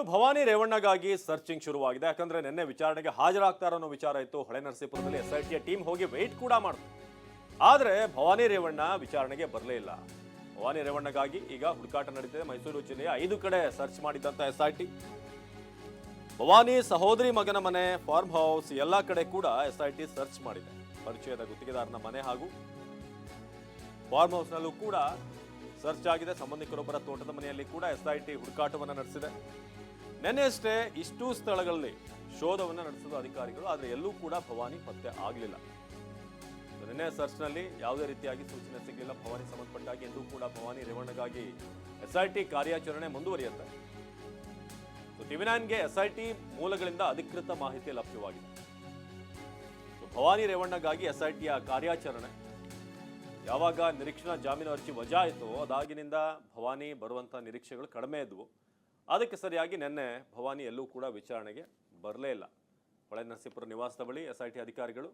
ಇನ್ನು ಭವಾನಿ ರೇವಣ್ಣಗಾಗಿ ಸರ್ಚಿಂಗ್ ಶುರುವಾಗಿದೆ. ಯಾಕಂದ್ರೆ ನಿನ್ನೆ ವಿಚಾರಣೆಗೆ ಹಾಜರಾಗ್ತಾರ ಅನ್ನೋ ವಿಚಾರ ಇತ್ತು. ಹೊಳೆ ನರಸೀಪುರದಲ್ಲಿ ಎಸ್ ಐ ಟಿಯ ಟೀಮ್ ಹೋಗಿ ವೆಯ್ಟ್ ಕೂಡ ಮಾಡಿತು ಆದ್ರೆ ಭವಾನಿ ರೇವಣ್ಣ ವಿಚಾರಣೆಗೆ ಬರಲೇ ಇಲ್ಲ. ಭವಾನಿ ರೇವಣ್ಣಗಾಗಿ ಈಗ ಹುಡುಕಾಟ ನಡೀತಿದೆ. ಮೈಸೂರು ಜಿಲ್ಲೆಯ ಐದು ಕಡೆ ಸರ್ಚ್ ಮಾಡಿದಂತ ಎಸ್ ಐ ಟಿ ಭವಾನಿ ಸಹೋದರಿ ಮಗನ ಮನೆ, ಫಾರ್ಮ್ ಹೌಸ್, ಎಲ್ಲ ಕಡೆ ಕೂಡ ಎಸ್ ಐ ಟಿ ಸರ್ಚ್ ಮಾಡಿದೆ. ಪರಿಚಯದ ಗುತ್ತಿಗೆದಾರನ ಮನೆ ಹಾಗೂ ಫಾರ್ಮ್ ಹೌಸ್ನಲ್ಲೂ ಕೂಡ ಸರ್ಚ್ ಆಗಿದೆ. ಸಂಬಂಧಿಕರೊಬ್ಬರ ತೋಟದ ಮನೆಯಲ್ಲಿ ಕೂಡ ಎಸ್ ಐ ಟಿ ಹುಡುಕಾಟವನ್ನು ನಡೆಸಿದೆ. ನಿನ್ನೆಯಷ್ಟೇ ಇಷ್ಟು ಸ್ಥಳಗಳಲ್ಲಿ ಶೋಧವನ್ನು ನಡೆಸಿದ ಅಧಿಕಾರಿಗಳು, ಆದರೆ ಎಲ್ಲೂ ಕೂಡ ಭವಾನಿ ಪತ್ತೆ ಆಗಲಿಲ್ಲ. ನಿನ್ನೆ ಸರ್ಚ್ನಲ್ಲಿ ಯಾವುದೇ ರೀತಿಯಾಗಿ ಸೂಚನೆ ಸಿಗಲಿಲ್ಲ, ಭವಾನಿ ಸಂಬಂಧಪಟ್ಟಾಗಿ ಎಂದೂ ಕೂಡ ಭವಾನಿ ರೇವಣ್ಣಗಾಗಿ ಎಸ್ ಐ ಟಿ ಕಾರ್ಯಾಚರಣೆ ಮುಂದುವರಿಯುತ್ತೆ. ಟಿವಿ ನೈನ್ಗೆ ಎಸ್ ಐ ಟಿ ಮೂಲಗಳಿಂದ ಅಧಿಕೃತ ಮಾಹಿತಿ ಲಭ್ಯವಾಗಿದೆ. ಭವಾನಿ ರೇವಣ್ಣಗಾಗಿ ಎಸ್ ಐ ಟಿಯ ಕಾರ್ಯಾಚರಣೆ, ಯಾವಾಗ ನಿರೀಕ್ಷಣಾ ಜಾಮೀನು ಅರ್ಜಿ ವಜಾ ಆಯಿತು ಅದಾಗಿನಿಂದ ಭವಾನಿ ಬರುವಂಥ ನಿರೀಕ್ಷೆಗಳು ಕಡಿಮೆ ಇದ್ವು. ಅದಕ್ಕೆ ಸರಿಯಾಗಿ ನಿನ್ನೆ ಭವಾನಿ ಎಲ್ಲೂ ಕೂಡ ವಿಚಾರಣೆಗೆ ಬರಲೇ ಇಲ್ಲ. ಹೊಳೆ ನರಸೀಪುರ ನಿವಾಸದ ಬಳಿ ಎಸ್ ಐ ಟಿ ಅಧಿಕಾರಿಗಳು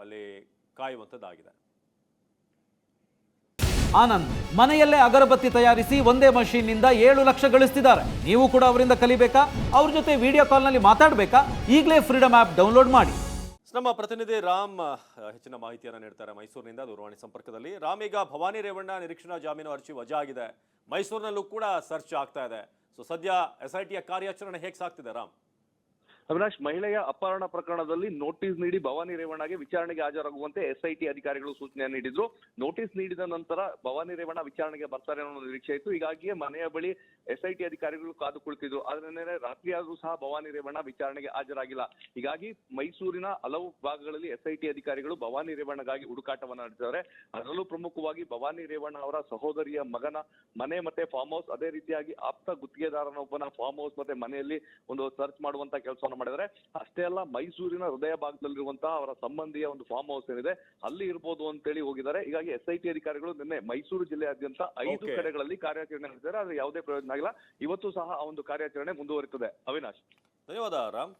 ಅಲ್ಲಿ ಕಾಯುವಂಥದ್ದಾಗಿದೆ. ಆನಂದ್ ಮನೆಯಲ್ಲೇ ಅಗರಬತ್ತಿ ತಯಾರಿಸಿ ಒಂದೇ ಮಷೀನ್ನಿಂದ ಏಳು ಲಕ್ಷ ಗಳಿಸ್ತಿದ್ದಾರೆ. ನೀವು ಕೂಡ ಅವರಿಂದ ಕಲಿಬೇಕಾ? ಅವ್ರ ಜೊತೆ ವಿಡಿಯೋ ಕಾಲ್ನಲ್ಲಿ ಮಾತಾಡಬೇಕಾ? ಈಗಲೇ ಫ್ರೀಡಮ್ ಆ್ಯಪ್ ಡೌನ್ಲೋಡ್ ಮಾಡಿ. ನಮ್ಮ ಪ್ರತಿನಿಧಿ ರಾಮ್ ಹೆಚ್ಚಿನ ಮಾಹಿತಿಯನ್ನು ನೀಡ್ತಾರೆ ಮೈಸೂರಿನಿಂದ. ದೂರವಾಣಿ ಸಂಪರ್ಕದಲ್ಲಿ. ರಾಮ್ ಈಗ ಭವಾನಿ ರೇವಣ್ಣ ನಿರೀಕ್ಷಣಾ ಜಾಮೀನು ಅರ್ಜಿ ವಜಾ ಆಗಿದೆ. ಮೈಸೂರಿನಲ್ಲೂ ಕೂಡ ಸರ್ಚ್ ಆಗ್ತಾ ಇದೆ. ಸೊ ಸದ್ಯ ಎಸ್ ಐ ಟಿಯ ಕಾರ್ಯಾಚರಣೆ ಹೇಗೆ ಸಾಕ್ತಿದೆ ರಾಮ್? ಅವಿನಾಶ್, ಮಹಿಳೆಯ ಅಪಹರಣ ಪ್ರಕರಣದಲ್ಲಿ ನೋಟಿಸ್ ನೀಡಿ ಭವಾನಿ ರೇವಣ್ಣಗೆ ವಿಚಾರಣೆಗೆ ಹಾಜರಾಗುವಂತೆ ಎಸ್ಐಟಿ ಅಧಿಕಾರಿಗಳು ಸೂಚನೆ ನೀಡಿದ್ರು. ನೋಟಿಸ್ ನೀಡಿದ ನಂತರ ಭವಾನಿ ರೇವಣ್ಣ ವಿಚಾರಣೆಗೆ ಬರ್ತಾರೆ ಅನ್ನೋ ನಿರೀಕ್ಷೆ ಇತ್ತು. ಹೀಗಾಗಿಯೇ ಮನೆಯ ಬಳಿ ಎಸ್ಐಟಿ ಅಧಿಕಾರಿಗಳು ಕಾದು ಕುಳಿತಿದ್ರು. ಆದ್ರೆ ರಾತ್ರಿಯಾದರೂ ಸಹ ಭವಾನಿ ರೇವಣ್ಣ ವಿಚಾರಣೆಗೆ ಹಾಜರಾಗಿಲ್ಲ. ಹೀಗಾಗಿ ಮೈಸೂರಿನ ಹಲವು ಭಾಗಗಳಲ್ಲಿ ಎಸ್ಐಟಿ ಅಧಿಕಾರಿಗಳು ಭವಾನಿ ರೇವಣ್ಣಗಾಗಿ ಹುಡುಕಾಟವನ್ನ ನಡೆಸಿದ್ದಾರೆ. ಅದರಲ್ಲೂ ಪ್ರಮುಖವಾಗಿ ಭವಾನಿ ರೇವಣ್ಣ ಅವರ ಸಹೋದರಿಯ ಮಗನ ಮನೆ ಮತ್ತೆ ಫಾರ್ಮ್ ಹೌಸ್ ಅದೇ ರೀತಿಯಾಗಿ ಆಪ್ತ ಗುತ್ತಿಗೆದಾರನೊಬ್ಬನ ಫಾರ್ಮ್ ಹೌಸ್ ಮತ್ತೆ ಮನೆಯಲ್ಲಿ ಒಂದು ಸರ್ಚ್ ಮಾಡುವಂತ ಕೆಲಸವನ್ನು ಮಾಡಿದರೆ ಅಷ್ಟೇ ಅಲ್ಲ ಮೈಸೂರಿನ ಹೃದಯ ಭಾಗದಲ್ಲಿರುವಂತಹ ಅವರ ಸಂಬಂಧಿಯ ಒಂದು ಫಾರ್ಮ್ ಹೌಸ್ ಏನಿದೆ ಅಲ್ಲಿ ಇರ್ಬೋದು ಅಂತೇಳಿ ಹೋಗಿದ್ದಾರೆ. ಹೀಗಾಗಿ ಎಸ್ ಐ ಟಿ ಅಧಿಕಾರಿಗಳು ನಿನ್ನೆ ಮೈಸೂರು ಜಿಲ್ಲೆಯಾದ್ಯಂತ ಐದು. ಕಡೆಗಳಲ್ಲಿ ಕಾರ್ಯಾಚರಣೆ ನಡೆಸಿದ್ದಾರೆ. ಆದ್ರೆ ಯಾವುದೇ ಪ್ರಯೋಜನ ಆಗಿಲ್ಲ. ಇವತ್ತು ಸಹ ಆ ಒಂದು ಕಾರ್ಯಾಚರಣೆ ಮುಂದುವರಿತದೆ. ಅವಿನಾಶ್. ಧನ್ಯವಾದ ರಾಮ್.